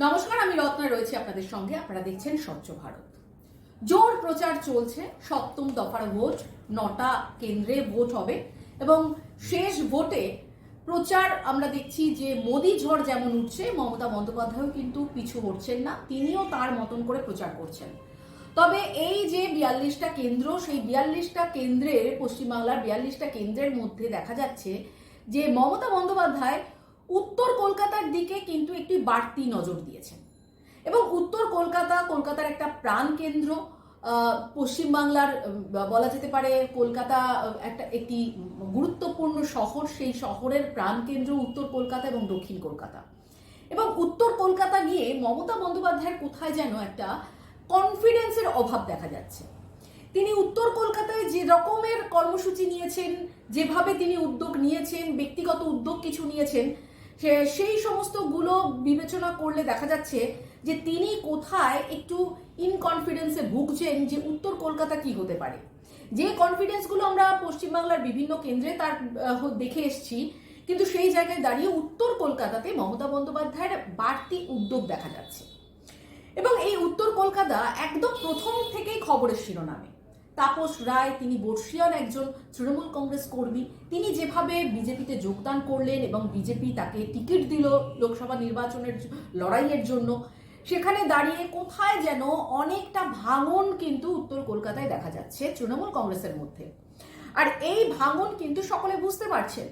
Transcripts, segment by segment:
নমস্কার, আমি রত্না রয়েছে আপনাদের সঙ্গে। আপনারা দেখছেন স্বচ্ছ ভারত। জোর প্রচার চলছে। সপ্তম দফার ভোট, নটা কেন্দ্রে ভোট হবে এবং শেষ ভোটে প্রচার আমরা দেখছি যে মোদি ঝড় যেমন উঠছে, মমতা বন্দ্যোপাধ্যায়ও কিন্তু পিছু হটছেন না, তিনিও তার মতন করে প্রচার করছেন। তবে এই যে বিয়াল্লিশটা কেন্দ্র, সেই বিয়াল্লিশটা কেন্দ্রের, পশ্চিমবাংলার বিয়াল্লিশটা কেন্দ্রের মধ্যে দেখা যাচ্ছে যে মমতা বন্দ্যোপাধ্যায় উত্তর কলকাতার দিকে কিন্তু একটি বাড়তি নজর দিয়েছেন। এবং উত্তর কলকাতা, কলকাতার একটা প্রাণ কেন্দ্র পশ্চিমবাংলার বলা যেতে পারে কলকাতা একটা, একটি গুরুত্বপূর্ণ শহর, সেই শহরের প্রাণ কেন্দ্র উত্তর কলকাতা এবং দক্ষিণ কলকাতা। এবং উত্তর কলকাতা নিয়ে মমতা বন্দ্যোপাধ্যায়ের কোথায় যেন একটা কনফিডেন্সের অভাব দেখা যাচ্ছে। তিনি উত্তর কলকাতায় যে রকমের কর্মসূচি নিয়েছেন, যেভাবে তিনি উদ্যোগ নিয়েছেন, ব্যক্তিগত উদ্যোগ কিছু নিয়েছেন সেই সমস্তগুলো বিবেচনা করলে দেখা যাচ্ছে যে তিনি কোথায় একটু ইনকনফিডেন্সে ভুগছেন যে উত্তর কলকাতা কি হতে পারে। যে কনফিডেন্সগুলো আমরা পশ্চিমবাংলার বিভিন্ন কেন্দ্রে তার দেখে এসছি, কিন্তু সেই জায়গায় দাঁড়িয়ে উত্তর কলকাতাতে মমতা বন্দ্যোপাধ্যায়ের বাড়তি উদ্যোগ দেখা যাচ্ছে। এবং এই উত্তর কলকাতা একদম প্রথম থেকেই খবরের শিরোনামে। তাপস রায়, তিনি বর্ষিয়ান একজন তৃণমূল কংগ্রেস কর্মী। তিনি যেভাবে বিজেপিতে যোগদান করলেন এবং বিজেপি তাকে টিকিট দিল লোকসভা নির্বাচনের লড়াইয়ের জন্য, সেখানে দাঁড়িয়ে কোথায় যেন অনেকটা ভাঙন কিন্তু উত্তর কলকাতায় দেখা যাচ্ছে তৃণমূল কংগ্রেসের মধ্যে। আর এই ভাঙন কিন্তু সকলে বুঝতে পারছেন।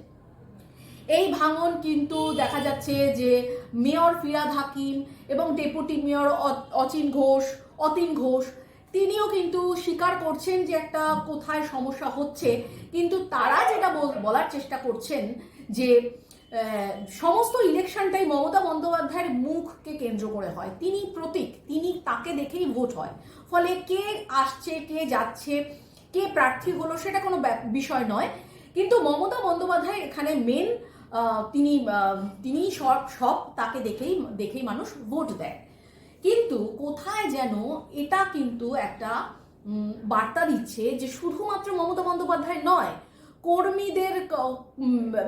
এই ভাঙন কিন্তু দেখা যাচ্ছে যে মেয়র ফিরাদ হাকিম এবং ডেপুটি মেয়র অচিন ঘোষ, অতীন ঘোষ তিনিও কিন্তু স্বীকার করছেন যে একটা কোথায় সমস্যা হচ্ছে। কিন্তু তারা যেটা বল- বলার চেষ্টা করছেন যে সমস্ত ইলেকশনটাই মমতা বন্দ্যোপাধ্যায়ের মুখকে কেন্দ্র করে হয়। তিনি প্রতীক, তিনি তাকে দেখেই ভোট হয়। ফলে কে আসছে, কে যাচ্ছে, কে প্রার্থী হলো সেটা কোনো বিষয় নয়। কিন্তু মমতা বন্দ্যোপাধ্যায় এখানে মেন তিনি তিনি সব সব তাকে দেখেই দেখেই মানুষ ভোট দেয়। কিন্তু কোথায় যেন এটা কিন্তু একটা বার্তা দিচ্ছে যে শুধুমাত্র মমতা বন্দ্যোপাধ্যায় নয়, কর্মীদের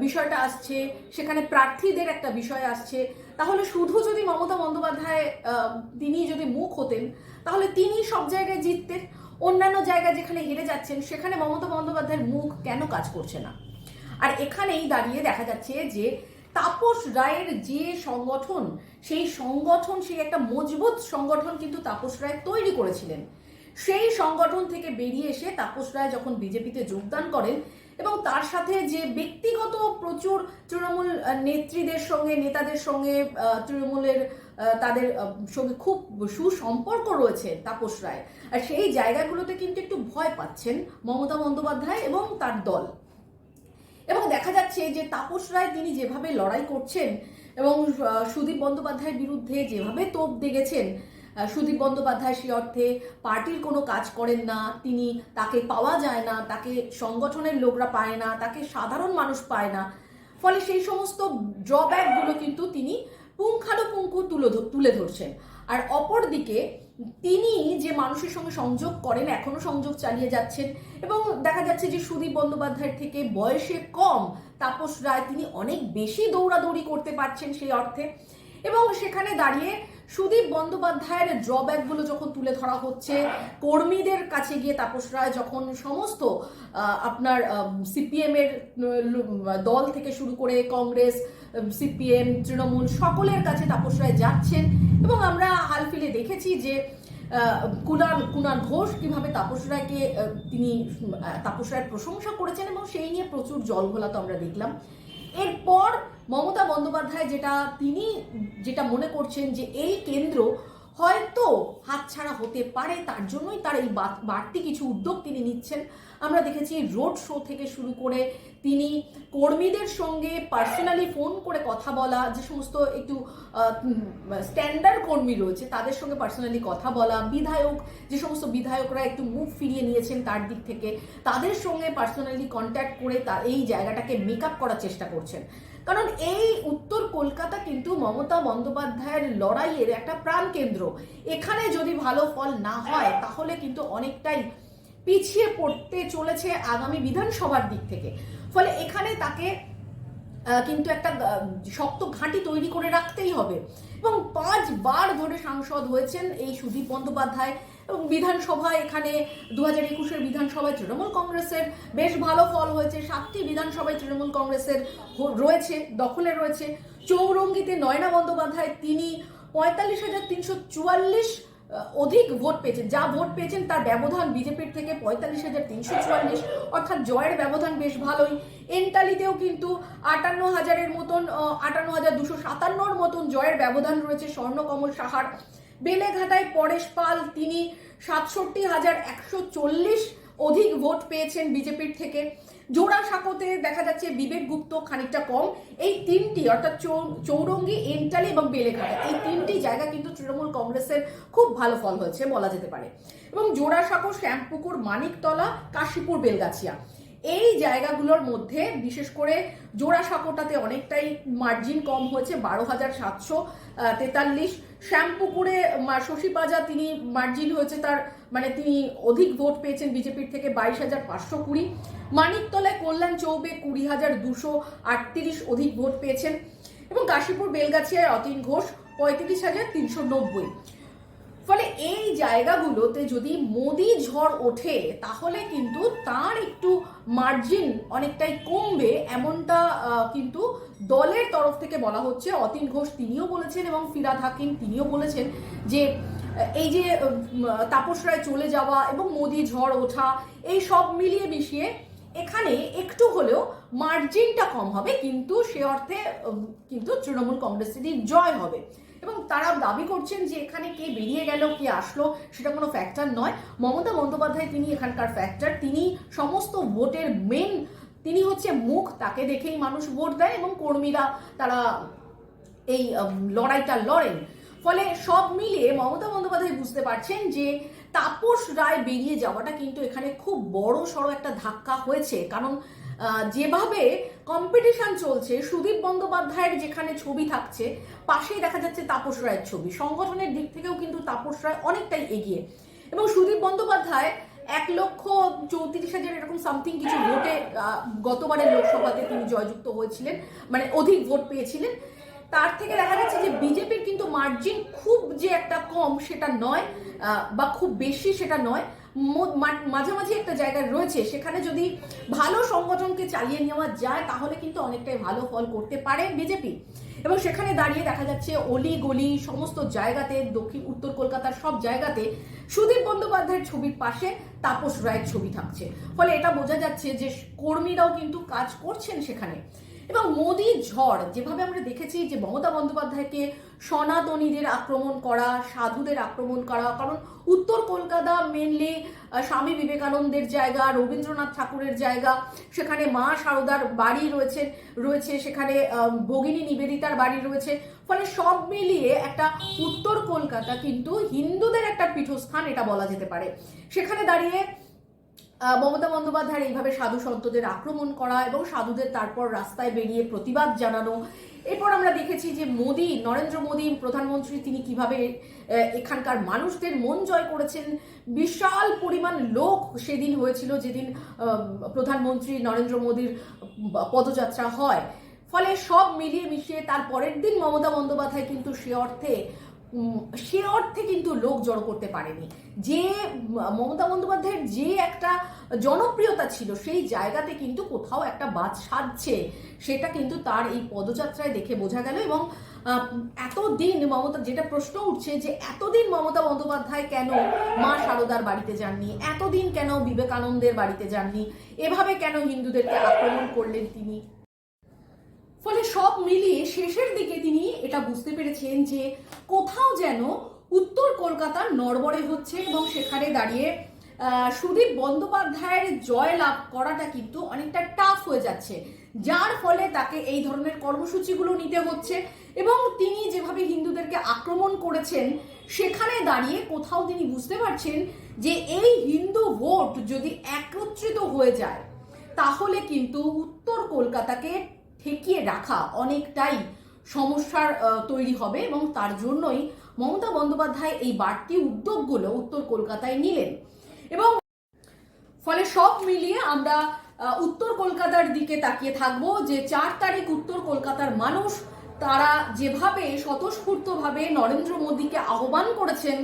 বিষয়টা আসছে, সেখানে প্রার্থীদের একটা বিষয় আসছে। তাহলে শুধু যদি মমতা বন্দ্যোপাধ্যায় তিনি যদি মুখ হতেন, তাহলে তিনি সব জায়গায় জিততেন, অন্যান্য জায়গায় যেখানে হেরে যাচ্ছেন, সেখানে মমতা বন্দ্যোপাধ্যায়ের মুখ কেন কাজ করছে না? আর এখানেই দাঁড়িয়ে দেখা যাচ্ছে যে তাপস রায়ের যে সংগঠন, সেই সংগঠন, সেই একটা মজবুত সংগঠন কিন্তু তাপস রায় তৈরি করেছিলেন। সেই সংগঠন থেকে বেরিয়ে এসে তাপস রায় যখন বিজেপিতে যোগদান করেন এবং তার সাথে যে ব্যক্তিগত প্রচুর তৃণমূল নেত্রীদের সঙ্গে, নেতাদের সঙ্গে তৃণমূলের তাদের সঙ্গে খুব সুসম্পর্ক রয়েছে তাপস রায়। আর সেই জায়গাগুলোতে কিন্তু একটু ভয় পাচ্ছেন মমতা বন্দ্যোপাধ্যায় এবং তার দল। এবং দেখা যাচ্ছে যে তাপস রায় তিনি যেভাবে লড়াই করছেন এবং সুদীপ বন্দ্যোপাধ্যায়ের বিরুদ্ধে যেভাবে তোপ দেখেছেন সুদীপ বন্দ্যোপাধ্যায় সে অর্থে পার্টির কোনো কাজ করেন না, তিনি তাকে পাওয়া যায় না, তাকে সংগঠনের লোকরা পায় না, তাকে সাধারণ মানুষ পায় না। ফলে সেই সমস্ত ড্রব্যাকগুলো কিন্তু তিনি পুঙ্খানুপুঙ্খ তুলে তুলে ধরছেন। আর অপরদিকে তিনি যে মানুষের সঙ্গে সংযোগ করেন, এখনও সংযোগ চালিয়ে যাচ্ছেন এবং দেখা যাচ্ছে যে সুদীপ বন্দ্যোপাধ্যায়ের থেকে বয়সে কম তাপস রায় তিনি অনেক বেশি দৌড়াদৌড়ি করতে পারছেন সেই অর্থে। এবং সেখানে দাঁড়িয়ে সুদীপ বন্দ্যোপাধ্যায়ের ড্রব্যাকগুলো যখন তুলে ধরা হচ্ছে, কর্মীদের কাছে গিয়ে তাপস রায় যখন সমস্ত আপনার সিপিএম এর দল থেকে শুরু করে কংগ্রেস সিপিএম, তৃণমূল সকলের কাছে তাপস রায় যাচ্ছেন এবং আমরা হালফিলে দেখেছি যে কুনাল কুনাল ঘোষ কীভাবে তাপস রায়কে তিনি তাপস রায়ের প্রশংসা করেছেন এবং সেই নিয়ে প্রচুর জল ঘোলা তো আমরা দেখলাম। এরপর মমতা বন্দ্যোপাধ্যায় যেটা তিনি যেটা মনে করছেন যে, এই কেন্দ্র হয়তো হাতছাড়া হতে পারে, তার জন্যই তার এই বাড়তি কিছু উদ্যোগ তিনি নিচ্ছেন। আমরা দেখেছি রোড শো থেকে শুরু করে তিনি কর্মীদের সঙ্গে পার্সোনালি ফোন করে কথা বলা, যে সমস্ত একটু স্ট্যান্ডার্ড কর্মী রয়েছে, তাদের সঙ্গে পার্সোনালি কথা বলা, বিধায়ক, যে সমস্ত বিধায়করা একটু মুখ ফিরিয়ে নিয়েছেন তার দিক থেকে, তাদের সঙ্গে পার্সোনালি কন্ট্যাক্ট করে তার এই জায়গাটাকে মেক আপ করার চেষ্টা করছেন। কারণ এই উত্তর কলকাতা কিন্তু মমতা বন্দ্যোপাধ্যায়ের লড়াইয়ের একটা প্রাণকেন্দ্র এখানে যদি ভালো ফল না হয়, তাহলে কিন্তু অনেকটাই পিছিয়ে পড়তে চলেছে আগামী বিধানসভার দিক থেকে। ফলে এখানে তাকে কিন্তু একটা শক্ত ঘাঁটি তৈরি করে রাখতেই হবে। এবং পাঁচবার ধরে সাংসদ হয়েছেন এই সুদীপ বন্দ্যোপাধ্যায়। এবং বিধানসভায় এখানে দু হাজার একুশের বিধানসভায় তৃণমূল কংগ্রেসের বেশ ভালো ফল হয়েছে। সাতটি বিধানসভায় তৃণমূল কংগ্রেসের রয়েছে, দখলে রয়েছে। চৌরঙ্গিতে নয়না বন্দ্যোপাধ্যায়, তিনি পঁয়তাল্লিশ হাজার তিনশো চুয়াল্লিশ অধিক ভোট পেয়েছেন। যা ভোট পেয়েছেন তার ব্যবধান বিজেপির থেকে পঁয়তাল্লিশ হাজার তিনশো চুয়াল্লিশ। অর্থাৎ জয়ের ব্যবধান বেশ ভালোই। এনটালিতেও কিন্তু আটান্ন হাজারের মতন আটান্ন হাজার দুশো সাতান্নর মতন জয়ের ব্যবধান রয়েছে স্বর্ণকমল সাহার। বেলেঘাটায় পরেশ পাল, তিনি সাতষট্টি হাজার একশো চল্লিশ অধিক ভোট পেয়েছেন বিজেপির থেকে। জোড়াসাঁকোতে দেখা যাচ্ছে বিবেক গুপ্ত খানিকটা কম। এই তিনটি, অর্থাৎ চৌরঙ্গি, এন্টালি এবং বেলেঘাটা, এই তিনটি জায়গা কিন্তু তৃণমূল কংগ্রেসের খুব ভালো ফল হয়েছে বলা যেতে পারে। এবং জোড়া জোড়াসাঁকো শ্যামপুকুর, মানিকতলা, কাশীপুর, বেলগাছিয়া। এই জায়গাগুলোর মধ্যে বিশেষ করে জোড়া জোড়াসাঁকোটাতে অনেকটাই মার্জিন কম হয়েছে, বারো হাজার সাতশো তেতাল্লিশ। শ্যামপুকুরে শশী পাজা, তিনি মার্জিন হয়েছে তার মানে তিনি অধিক ভোট পেয়েছেন বিজেপির থেকে বাইশ হাজার পাঁচশো কুড়ি। মানিকতলায় কল্যাণ চৌবে কুড়ি হাজার দুশো আটত্রিশ অধিক ভোট পেয়েছেন। এবং কাশীপুর বেলগাছিয়ায় অতীন ঘোষ পঁয়ত্রিশ হাজার তিনশো নব্বই। ফলে এই জায়গাগুলোতে যদি মোদি ঝড় ওঠে, তাহলে কিন্তু তার একটু মার্জিন অনেকটাই কমবে এমনটা কিন্তু দলের তরফ থেকে বলা হচ্ছে। অতীন ঘোষ তিনিও বলেছেন এবং ফিরাদ হাকিম তিনিও বলেছেন যে এই যে তাপস রায় চলে যাওয়া এবং মোদি ঝড় ওঠা, এই সব মিলিয়ে মিশিয়ে এখানে একটু হলেও মার্জিনটা কম হবে, কিন্তু সে অর্থে কিন্তু তৃণমূল কংগ্রেসেরই জয় হবে। এবং তারা দাবি করছেন যে এখানে কে বেরিয়ে গেল, কে আসলো, সেটা কোনো ফ্যাক্টর নয়। মমতা বন্দ্যোপাধ্যায় তিনি এখানকার ফ্যাক্টর তিনি সমস্ত ভোটের মেন তিনি হচ্ছে মুখ, তাকে দেখেই মানুষ ভোট দেয় এবং কর্মীরা তারা এই লড়াইটা লড়েন। ফলে সব মিলিয়ে মমতা বন্দ্যোপাধ্যায় বুঝতে পারছেন যে তাপস রায় বেরিয়ে যাওয়াটা কিন্তু এখানে খুব বড় সড়ো একটা ধাক্কা হয়েছে। কারণ যেভাবে কম্পিটিশন চলছে, সুদীপ বন্দ্যোপাধ্যায়ের যেখানে ছবি থাকছে, পাশেই দেখা যাচ্ছে তাপস রায়ের ছবি। সংগঠনের দিক থেকেও কিন্তু তাপস রায় অনেকটাই এগিয়ে। এবং সুদীপ বন্দ্যোপাধ্যায় এক লক্ষ চৌত্রিশ হাজার এরকম সামথিং কিছু ভোটে গতবারের লোকসভাতে তিনি জয়যুক্ত হয়েছিলেন মানে অধিক ভোট পেয়েছিলেন। তার থেকে দেখা যাচ্ছে যে বিজেপির কিন্তু মার্জিন খুব যে একটা কম সেটা নয় বা খুব বেশি সেটা নয়। মাঝামাঝি একটা জায়গায় রয়েছে। সেখানে যদি ভালো সংগঠনকে চালিয়ে নেওয়া যায়, তাহলে কিন্তু অনেকটাই ভালো ফল করতে পারে বিজেপি। এবং সেখানে দাঁড়িয়ে দেখা যাচ্ছে অলি গলি সমস্ত জায়গাতে, দক্ষিণ, উত্তর কলকাতার সব জায়গাতে সুদীপ বন্দ্যোপাধ্যায়ের ছবির পাশে তাপস রায়ের ছবি থাকছে। ফলে এটা বোঝা যাচ্ছে যে কর্মীরাও কিন্তু কাজ করছেন সেখানে। এবং মোদি ঝড়, যেভাবে আমরা দেখেছি যে মমতা বন্দ্যোপাধ্যায়কে সনাতনীদের আক্রমণ করা, সাধুদের আক্রমণ করা, কারণ উত্তর কলকাতা মেনলি স্বামী বিবেকানন্দের জায়গা, রবীন্দ্রনাথ ঠাকুরের জায়গা, সেখানে মা শারদার বাড়ি রয়েছে রয়েছে, সেখানে ভগিনী নিবেদিতার বাড়ি রয়েছে, ফলে সব মিলিয়ে একটা উত্তর কলকাতা কিন্তু হিন্দুদের একটা পীঠস্থান, এটা বলা যেতে পারে। সেখানে দাঁড়িয়ে মমতা বন্দ্যোপাধ্যায়ের এইভাবে সাধু সন্তদের আক্রমণ করা এবং সাধুদের তারপর রাস্তায় বেরিয়ে প্রতিবাদ জানানো। এরপর আমরা দেখেছি যে মোদি, নরেন্দ্র মোদী, প্রধানমন্ত্রী, তিনি কীভাবে এখানকার মানুষদের মন জয় করেছেন। বিশাল পরিমাণ লোক সেদিন হয়েছিল যেদিন প্রধানমন্ত্রী নরেন্দ্র মোদীর পদযাত্রা হয়। ফলে সব মিলিয়ে মিশিয়ে তার পরের দিন মমতা বন্দ্যোপাধ্যায় কিন্তু সে অর্থে সে অর্থে কিন্তু লোক জড়ো করতে পারেনি। যে, মমতা বন্দ্যোপাধ্যায়ের যে একটা জনপ্রিয়তা ছিল, সেই জায়গাতে কিন্তু কোথাও একটা বাদ সাজছে, সেটা কিন্তু তার এই পদযাত্রায় দেখে বোঝা গেল এবং এতদিন মমতা, যেটা প্রশ্ন উঠছে যে, এতদিন মমতা বন্দ্যোপাধ্যায় কেন মা সারদার বাড়িতে যাননি? এতদিন কেন বিবেকানন্দের বাড়িতে যাননি? এভাবে কেন হিন্দুদেরকে আক্রমণ করলেন তিনি? সব মিলিয়ে শেষের দিকে তিনি এটা বুঝতে পেরেছেন যে কোথাও যেন উত্তর কলকাতার নড়বড়ে হচ্ছে এবং সেখানে দাঁড়িয়ে সুদীপ বন্দ্যোপাধ্যায়ের জয় লাভ করাটা কিন্তু অনেকটা টাফ হয়ে যাচ্ছে। যার ফলে তাকে এই ধরনের কর্মসূচিগুলো নিতে হচ্ছে এবং তিনি যেভাবে হিন্দুদেরকে আক্রমণ করেছেন, সেখানে দাঁড়িয়ে কোথাও তিনি বুঝতে পারছেন যে এই হিন্দু ভোট যদি একত্রিত হয়ে যায়, তাহলে কিন্তু উত্তর কলকাতাকে ঠেকিয়ে রাখা অনেকটাই সমস্যার তৈরি হবে এবং তার জন্যই মমতা বন্দ্যোপাধ্যায় এই বাড়তি উদ্যোগগুলো উত্তর কলকাতায় নিলেন। এবং ফলে সব মিলিয়ে আমরা উত্তর কলকাতার দিকে তাকিয়ে থাকব যে চার তারিখ উত্তর কলকাতার মানুষ, তারা যেভাবে স্বতঃস্ফূর্তভাবে নরেন্দ্র মোদীকে আহ্বান করেছেন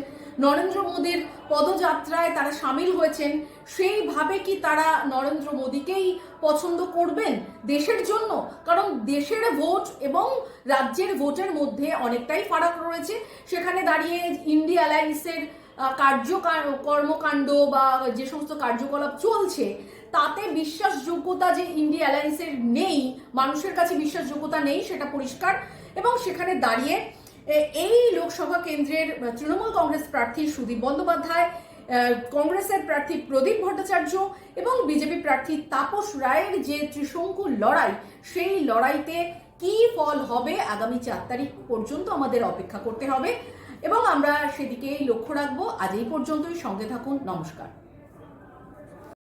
নরেন্দ্র মোদীর পদযাত্রায় তারা সামিল হয়েছেন। সেইভাবে কি তারা নরেন্দ্র মোদীকেই পছন্দ করবেন দেশের জন্য? কারণ দেশের ভোট এবং রাজ্যের ভোটের মধ্যে অনেকটাই ফারাক রয়েছে। সেখানে দাঁড়িয়ে ইন্ডিয়া অ্যালায়েন্সের কার্য কর্মকাণ্ড বা যে সমস্ত কার্যকলাপ চলছে, তাতে বিশ্বাসযোগ্যতা যে ইন্ডিয়া অ্যালায়েন্সের নেই, মানুষের কাছে বিশ্বাসযোগ্যতা নেই, সেটা পরিষ্কার। এবং সেখানে দাঁড়িয়ে এই লোকসভা কেন্দ্রের তৃণমূল কংগ্রেস প্রার্থী সুদীপ বন্দ্যোপাধ্যায় কংগ্রেসের প্রার্থী প্রদীপ ভট্টাচার্য এবং বিজেপি প্রার্থী তাপস রায়ের যে ত্রিশঙ্কু লড়াই, সেই লড়াইতে কি ফল হবে আগামী চার তারিখ পর্যন্ত আমাদের অপেক্ষা করতে হবে। এবং আমরা সেদিকেই লক্ষ্য রাখব। আজ এই পর্যন্তই। সঙ্গে থাকুন। নমস্কার।